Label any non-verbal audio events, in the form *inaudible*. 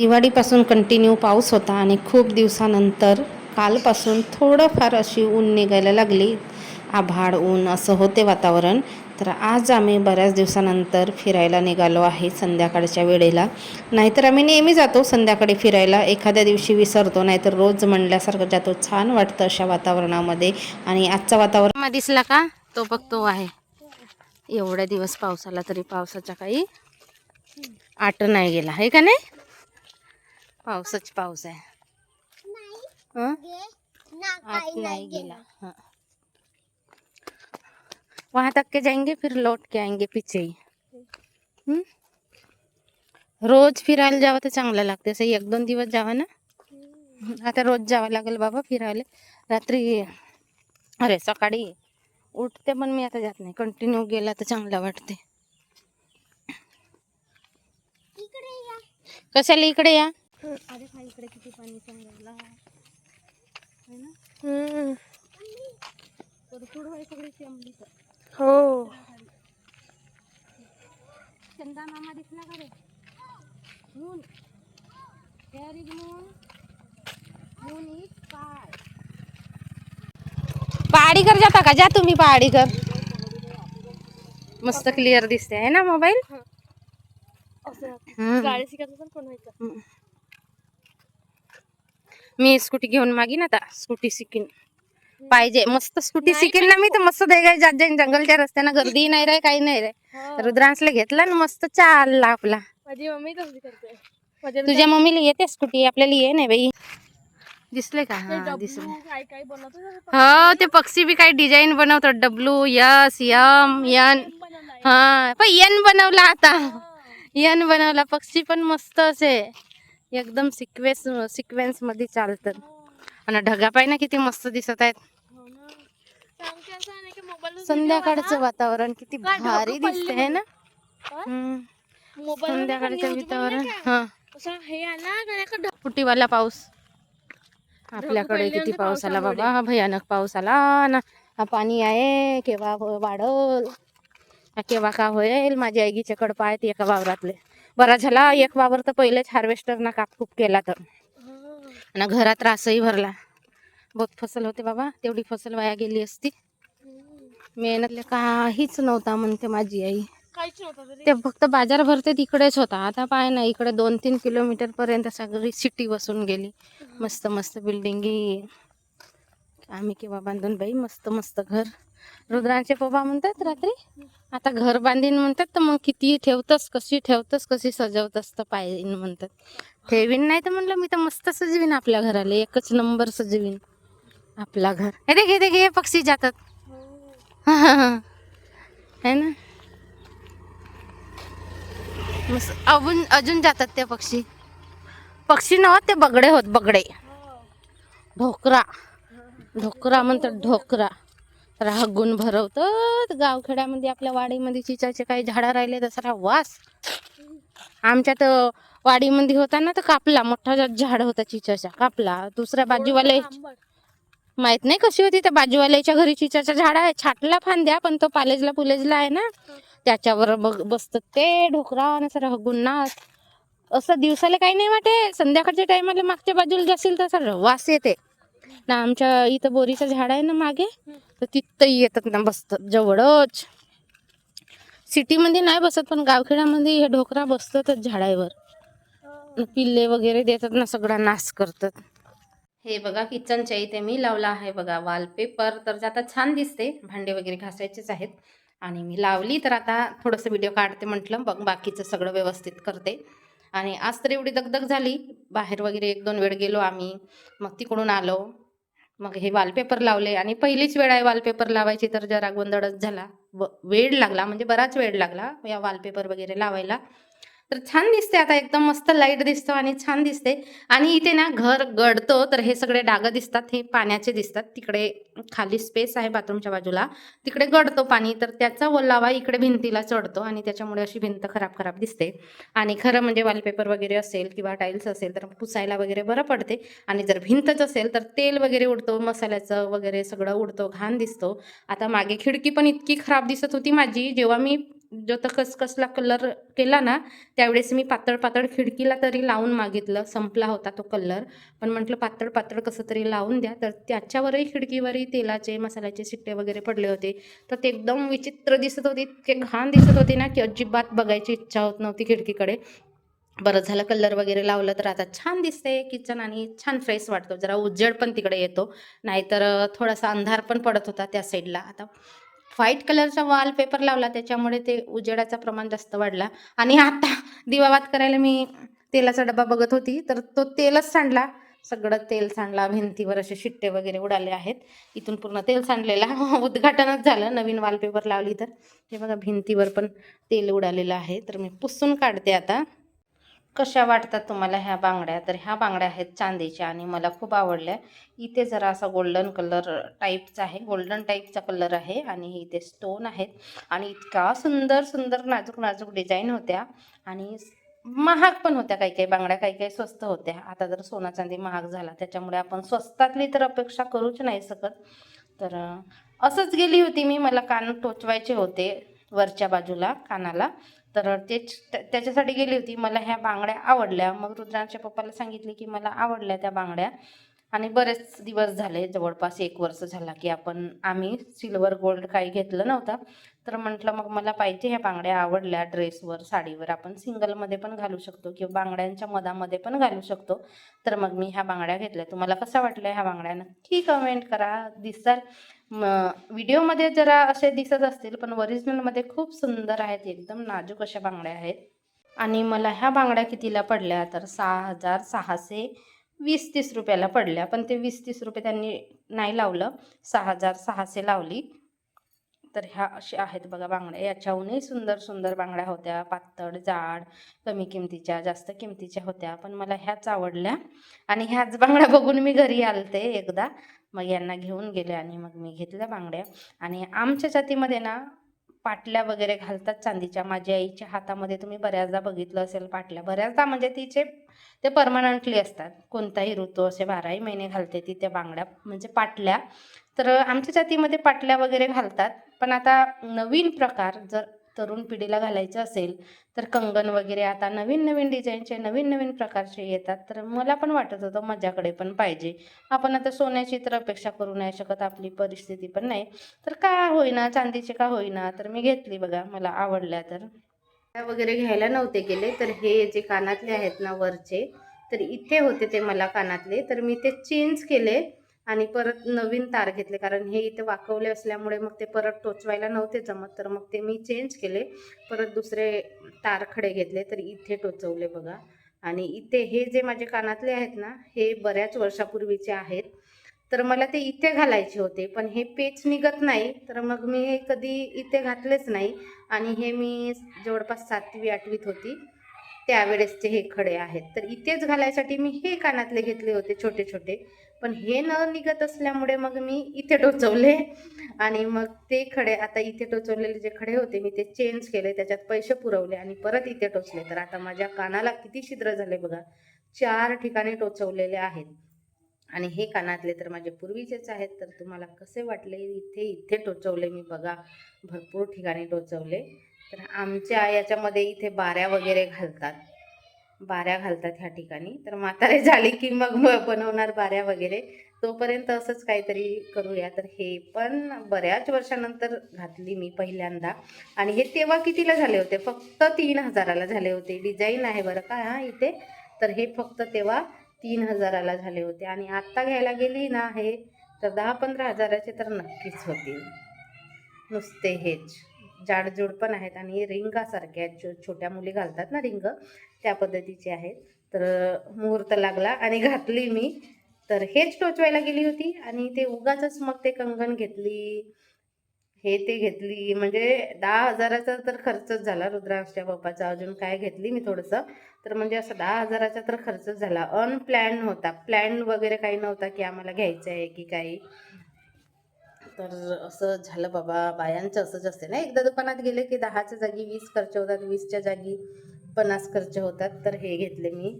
दिवाळीपासून continue पाऊस होता आणि खूप दिवसानंतर कालपासून थोडंफार अशी ऊन निघायला लागली. आभाळ ऊन असं होते वातावरण. तर आज आम्ही बऱ्याच दिवसानंतर फिरायला निघालो आहे संध्याकाळच्या वेळेला. नाहीतर आम्ही नेहमी जातो संध्याकाळी फिरायला. एखाद्या दिवशी विसरतो नाहीतर रोज म्हणल्यासारखं जातो. छान वाटतं अशा वातावरणामध्ये. आणि आजचा वातावरण दिसला का? तो बघतो आहे. एवढ्या दिवस पावसाला तरी पावसाचा काही आट नाही गेला. आहे का नाही? पाऊसच पाऊस आहे. हं? आट गेला. हाँ। वहाँ तक के जाएँगे फिर लौट के आएँगे पीछे ही. हं? रोज फिरायला जावं तर चांगलं लागते. असं एक दोन दिवस जावं ना? आता रोज जावं लागेल बाबा फिरायला. रात्री अरे सकाळी उठते पण मी आता जात नाही. कंटिन्यू गेला तर चांगलं वाटते. कशाला इकडे या? अरे हा। इकडे किती पाणी सांगायला सगळी आंबली तर हो। चंदा मामा दिसला का रे मून. Moon is pie. पहाडी कर जाता का? जा तुम्ही पहाडी कर मस्त क्लिअर दिसते आहे ना मोबाईल असं. गाडी शिकायचं पण कोण व्हायचं? मी स्कूटी घेऊन मागीन आता स्कूटी शिकीन. पाहिजे. मस्त स्कूटी शिकेन ना मी तर मस्त देगाय जात जाईन जंगलच्या रस्त्यानं गर्दी नाही रे काही नाही रे. रुद्रांसला घेतला ना मस्त चालला आपला. माझी मम्मी करते. तुझ्या मम्मीला येते स्कूटी आपल्याला ये नाही बाई. दिसले का? हा दिसले. हो ते पक्षी बी काही डिझाईन बनवतात. W S M N. हा पण यन बनवला आता. यन बनवला. पक्षी पण मस्त असे. एकदम सिक्वेन्स सिक्वेन्समध्ये चालतात आणि ढगा पाय ना किती मस्त दिसत आहेत. संध्याकाळचं वातावरण किती भारी दिसते है. ना संध्याकाळचं वातावरण हा. फुटीवाला पाऊस. आपल्याकडे किती पाऊस आला. बाबा भयानक पाऊस आला. ना हा पाणी आहे केव्हा वाढल? केव्हा का होईल? माझ्या आईगीचे कडपा आहेत एका वावरातले. बरा झाला एक वावर तर पहिलेच हार्वेस्टरना कापकूप केला तर. आणि घरात रासही भरला. बहुत फसल होते बाबा तेवढी फसल वाया गेली असती. मेहनतले काहीच नव्हता म्हणते माझी आई. ते फक्त बाजार भरते तिकडेच होता. आता पाय ना इकडे दोन तीन किलोमीटर पर्यंत सगळी सिटी बसून गेली. मस्त मस्त बिल्डिंगी आम्ही केव्हा बांधून बाई मस्त मस्त घर. रुद्रांचे पप्पा म्हणतात रात्री. आता घर बांधीन म्हणतात तर मग किती ठेवतस कशी ठेवतस कशी सजवतस तर पाहिजे म्हणतात. ठेवीन नाही तर म्हणलं मी तर मस्त सजवीन आपल्या घराला एकच नंबर सजवीन आपला घर. हे दे घे दे घे पक्षी जातात. है ना? मस्त अजून अजून जातात ते पक्षी. पक्षी नव्हत ते बगडे होत बगडे. ढोकरा. ढोकरा म्हणतात ढोकरा. तर हा गुण भरवतात. गावखेड्यामध्ये आपल्या वाडीमध्ये चिचाचे काही झाडं राहिले तसा वास. आमच्यात वाडीमध्ये होता ना तर कापला. मोठा झाड होता चिचाचा कापला. दुसऱ्या बाजूवाले. माहीत नाही कशी होती. त्या बाजूवाल्याच्या घरी चिचाचं झाड आहे. छाटला फांद्या पण तो पालेजला पुलेजला आहे ना. त्याच्यावर बघ बसतात ते ढोकरा सर गुन्हा असं दिवसाला काही नाही वाटे. संध्याकाळच्या टायमाला मागच्या बाजूला जाशील तर सर वास येते. ना आमच्या इथं बोरीचं झाड आहे ना मागे. तर तिथंही येतात ना बसतात जवळच. सिटीमध्ये नाही बसत पण गावखेड्यामध्ये हे ढोकरा बसतातच झाडावर. पिल्ले वगैरे देतात ना सगळा नाश करतात. हे बघा किचनच्या इथे मी लावला आहे बघा वॉलपेपर तर आता छान दिसते भांडे वगैरे घासायचेच आहेत. आणि मी लावली तर आता थोडंसं व्हिडिओ काढते म्हटलं बघ बाकीचं सगळं व्यवस्थित करते. आणि आज तर एवढी दगदग झाली बाहेर वगैरे एक दोन वेळ गेलो आम्ही मग तिकडून आलो. मग हे वॉलपेपर लावले आणि पहिलीच वेळ आहे वॉलपेपर लावायची तर जरा गोंधळच झाला. व वेळ लागला म्हणजे बराच वेळ लागला या वॉलपेपर वगैरे लावायला. तर छान दिसते आता एकदम मस्त लाइट दिसतो आणि छान दिसते. आणि इथे ना घर गडतो तर हे सगळे डागं दिसतात हे पाण्याचे दिसतात. तिकडे खाली स्पेस आहे बाथरूमच्या बाजूला. तिकडे गडतो पाणी तर त्याचा ओलावा इकडे भिंतीला चढतो आणि त्याच्यामुळे अशी भिंत खराब खराब दिसते. आणि खरं म्हणजे वॉलपेपर वगैरे असेल किंवा टाईल्स असेल तर पुसायला वगैरे बरं पडते. आणि जर भिंतच असेल तर तेल वगैरे उडतो मसाल्याचं वगैरे सगळं उडतो घाण दिसतो. आता मागे खिडकी पण इतकी खराब दिसत होती माझी जेव्हा मी जो तर कसकसला कलर केला ना त्यावेळेस मी पातळ पातळ खिडकीला तरी लावून मागितलं. संपला होता तो कलर पण म्हटलं पातळ पातळ कसं तरी लावून द्या. तर त्याच्यावरही खिडकीवरही तेलाचे मसाल्याचे शिट्टे वगैरे पडले होते. तर ते एकदम विचित्र दिसत होते. इतके घाण दिसत होते ना की अजिबात बघायची इच्छा होत नव्हती खिडकीकडे. बरं झालं कलर वगैरे लावलं तर आता छान दिसते किचन आणि छान फ्रेश वाटतो. जरा उजेड पण तिकडे येतो. नाहीतर थोडासा अंधार पण पडत होता त्या साईडला आता व्हाईट कलरचा वॉलपेपर लावला त्याच्यामुळे ते उजेडाचं प्रमाण जास्त वाढला. आणि आता दिवावात करायला मी तेलाचा डबा बघत होती तर तो तेलच सांडला. सगळं तेल सांडला भिंतीवर असे शिट्टे वगैरे उडाले आहेत. इथून पूर्ण तेल सांडलेला *laughs* उद्घाटनच झालं नवीन वॉलपेपर लावली तर. हे बघा भिंतीवर पण तेल उडालेलं आहे. तर मी पुसून काढते आता. कशा वाटतात तुम्हाला ह्या बांगड्या? तर ह्या बांगड्या आहेत चांदीच्या आणि मला खूप आवडल्या. इथे जरा असा गोल्डन कलर टाईपचा आहे. गोल्डन टाईपचा कलर आहे आणि इथे स्टोन आहेत. आणि इतका सुंदर सुंदर नाजूक नाजूक डिझाईन होत्या. आणि महाग पण होत्या काही काही बांगड्या काही काही स्वस्त होत्या. आता जर सोना चांदी महाग झाला त्याच्यामुळे आपण स्वस्तातली तर अपेक्षा करूच नाही शकत. तर असंच गेली होती मी. मला कान टोचवायचे होते वरच्या बाजूला कानाला. तर तेच त्याच्यासाठी गेली होती. मला ह्या बांगड्या आवडल्या. मग रुद्रांच्या पप्पाला सांगितले की मला आवडल्या त्या बांगड्या. आणि बरेच दिवस झाले जवळपास एक वर्ष झाला की आपण आम्ही सिल्वर गोल्ड काही घेतलं नव्हतं. तर म्हटलं मग मला पाहिजे ह्या बांगड्या आवडल्या ड्रेसवर साडीवर. आपण सिंगलमध्ये पण घालू शकतो किंवा बांगड्यांच्या मधामध्ये पण घालू शकतो. तर मग मी ह्या बांगड्या घेतल्या. तुम्हाला कसा वाटल्या ह्या बांगड्या? नक्की कमेंट करा. दिसतात व्हिडिओमध्ये जरा असे दिसत असतील पण ओरिजिनलमध्ये खूप सुंदर आहेत एकदम नाजूक अशा बांगड्या आहेत. आणि मला ह्या बांगड्या कितीला पडल्या? तर सहा हजार सहाशे वीस तीस रुपयाला पडल्या. पण ते वीस तीस रुपये त्यांनी नाही लावलं. सहा हजार सहाशे लावली. तर ह्या अशा आहेत बघा बांगड्या. याच्याहूनही सुंदर सुंदर बांगड्या होत्या. पातळ जाड कमी किमतीच्या जास्त किमतीच्या होत्या. पण मला ह्याच आवडल्या. आणि ह्याच बांगड्या *laughs* बघून मी घरी आलते एकदा. मग यांना घेऊन गेले आणि मग मी घेतल्या बांगड्या. आणि आमच्या जातीमध्ये ना पाटल्या वगैरे घालतात चांदीच्या. माझ्या आईच्या हातामध्ये तुम्ही बऱ्याचदा बघितलं असेल पाटल्या. बऱ्याचदा म्हणजे तिचे ते परमनंटली असतात. कोणताही ऋतू असे बाराही महिने घालते ती त्या बांगड्या. म्हणजे पाटल्या. तर आमच्या जातीमध्ये पाटल्या वगैरे घालतात. पण आता नवीन प्रकार जर तरुण पिढीला घालायचं असेल तर कंगन वगैरे आता नवीन नवीन डिझाईनचे नवीन नवीन प्रकारचे येतात. तर मला पण वाटत होतं माझ्याकडे पण पाहिजे. आपण आता सोन्याची तर अपेक्षा करू नाही शकत आपली परिस्थिती पण नाही. तर का होईना चांदीची का होईना? तर मी घेतली बघा मला आवडल्या तर. त्या वगैरे घ्यायला नव्हते गेले तर हे जे कानातले आहेत ना वरचे तर इथे होते ते मला कानातले. तर मी ते चेंज केले. आणि परत नवीन तार घेतले. कारण हे इथे वाकवले असल्यामुळे मग ते परत टोचवायला नव्हते जमत. तर मग ते मी चेंज केले. परत दुसरे तार खडे घेतले. तर इथे टोचवले बघा. आणि इथे हे जे माझे कानातले आहेत ना हे बऱ्याच वर्षापूर्वीचे आहेत. तर मला ते इथे घालायचे होते. पण हे पेच निघत नाही. तर मग मी हे कधी इथे घातलेच नाही. आणि हे मी जवळपास सातवी आठवीत होती. त्यावेळेसचे हे खडे आहेत. तर इथेच घालायसाठी मी हे कानातले घेतले होते छोटे छोटे. पण हे न निघत असल्यामुळे मग मी इथे टोचवले. आणि मग ते खडे आता इथे टोचवलेले जे खडे होते मी ते चेंज केले. त्याच्यात पैसे पुरवले आणि परत इथे टोचले. तर आता माझ्या कानाला किती छिद्र झाले बघा. चार ठिकाणी टोचवलेले आहेत. आणि हे कानातले तर माझे पूर्वीचेच आहेत. तर तुम्हाला कसे वाटले? इथे इथे टोचवले मी बघा. भरपूर ठिकाणी टोचवले. तर आमच्या याच्यामध्ये इथे बाऱ्या वगैरे घालतात. बाऱ्या घालतात ह्या ठिकाणी. तर म्हातारे झाली की मग बनवणार बाऱ्या वगैरे. तोपर्यंत असंच काहीतरी करूया. तर हे पण बऱ्याच वर्षानंतर घातली मी पहिल्यांदा. आणि हे तेव्हा कितीला झाले होते? फक्त तीन हजाराला झाले होते. डिझाईन आहे बरं का हा इथे. तर हे फक्त तेव्हा तीन हजाराला झाले होते. आणि आत्ता घ्यायला गेली ना हे तर दहा पंधरा हजाराचे तर नक्कीच होतील. नुसते हेच. जाडजूड पण आहेत आणि रिंगासारख्या आहेत. जो छोट्या मुली घालतात ना रिंग त्या पद्धतीचे आहेत. तर मुहूर्त लागला आणि घातली मी. तर हेच टोचवायला गेली होती आणि ते उगाच मग ते कंगण घेतली. हे ते घेतली. म्हणजे दहा हजाराचा तर खर्चच झाला रुद्रांशच्या बाप्पाचा अजून काय घेतली मी थोडंसं? तर म्हणजे असं दहा हजाराचा तर खर्चच झाला. अनप्लॅन होता. प्लॅन वगैरे काही नव्हता की आम्हाला घ्यायचं आहे की काही. तर असं झालं बाबा बायांचं असंच असते ना एकदा दुकानात गेले की दहाच्या जागी वीस खर्च होतात वीसच्या जागी पन्नास खर्च होतात. तर हे घेतले मी.